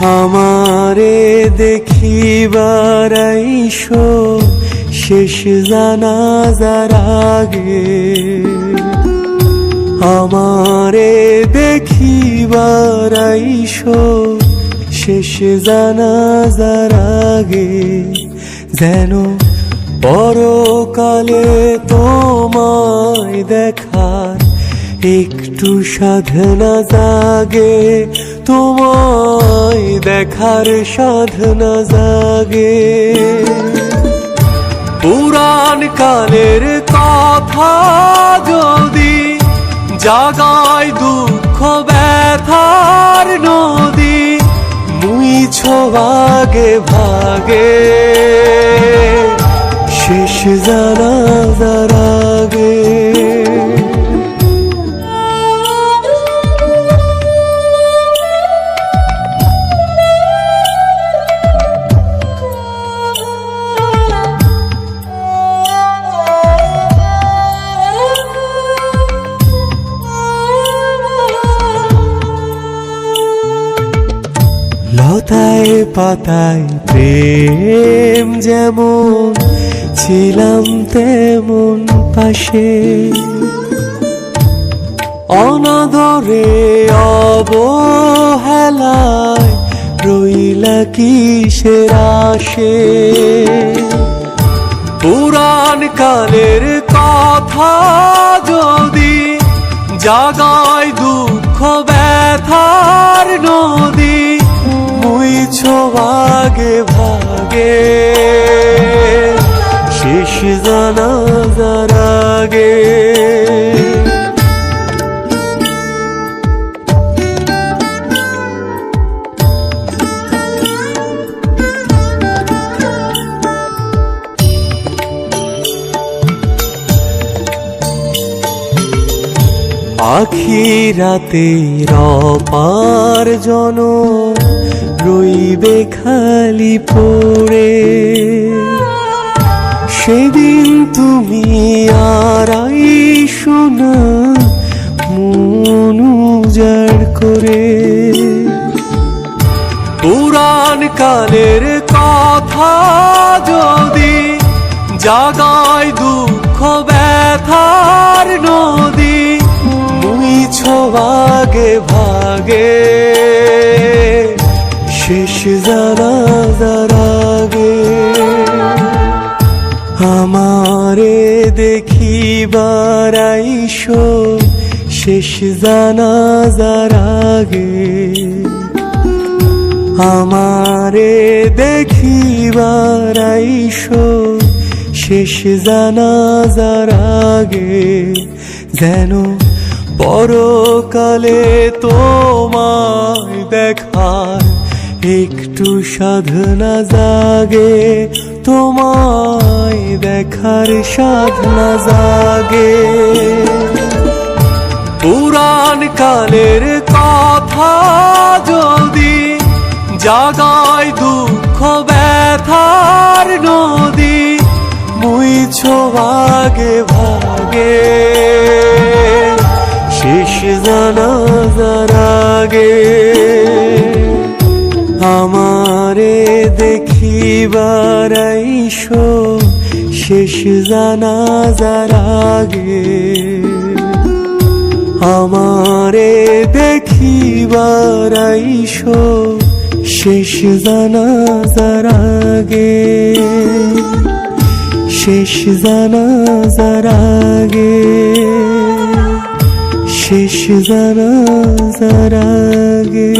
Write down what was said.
আমারে দেখিবার আইসো, শেষ জানাজার আগে। আমারে দেখিবার আইসো, শেষ জানাজার আগে। যেন পরকালে তোমায় দেখার একটু সাধনা জাগে, তোমায় দেখার সাধনা জাগে। পুরাণ কালের কথা যদি জাগায় দুঃখ ব্যথার নদী, মুইছ ভাগে ভাগে। শেষ জানা আগে। পাতায় প্রেম যেমন ছিলাম তেমন পাশে। অনাদরে অবহেলায় রইলা কিসের আসে পুরাণ কালের কথা যদি জাগায় দুঃখ ব্যথার নদী আগে আখি রাতে রপার জন রইবে খালি পড়ে। সেদিন তুমি আর শোনা, মন উজাড় করে। পুরাণ কালের কথা যদি জাগায় দুঃখ ব্যথার নদী মুইছ ভাগে ভাগে। শেষ জানা আগে আমারে দেখিবার আইসো, শেষ জানা আগে। আমারে দেখিবার আইসো, শেষ জানাজার আগে। যেন পরকালে তোমায় দেখার একটু সাধনা জাগে। তোমায় দেখার সাধনা জাগে। পুরাণ কালের কথা যদি জাগায় দুঃখ ব্যথার নদী, মুইছ ভাগে ভাগে। শেষ জানাজার আগে আমারে দেখিবার আইসো, শেষ জানাজার আগে। আমারে দেখিবার আইসো, শেষ জানাজার আগে। শেষ জানাজার আগে। শেষ জানাজার আগে।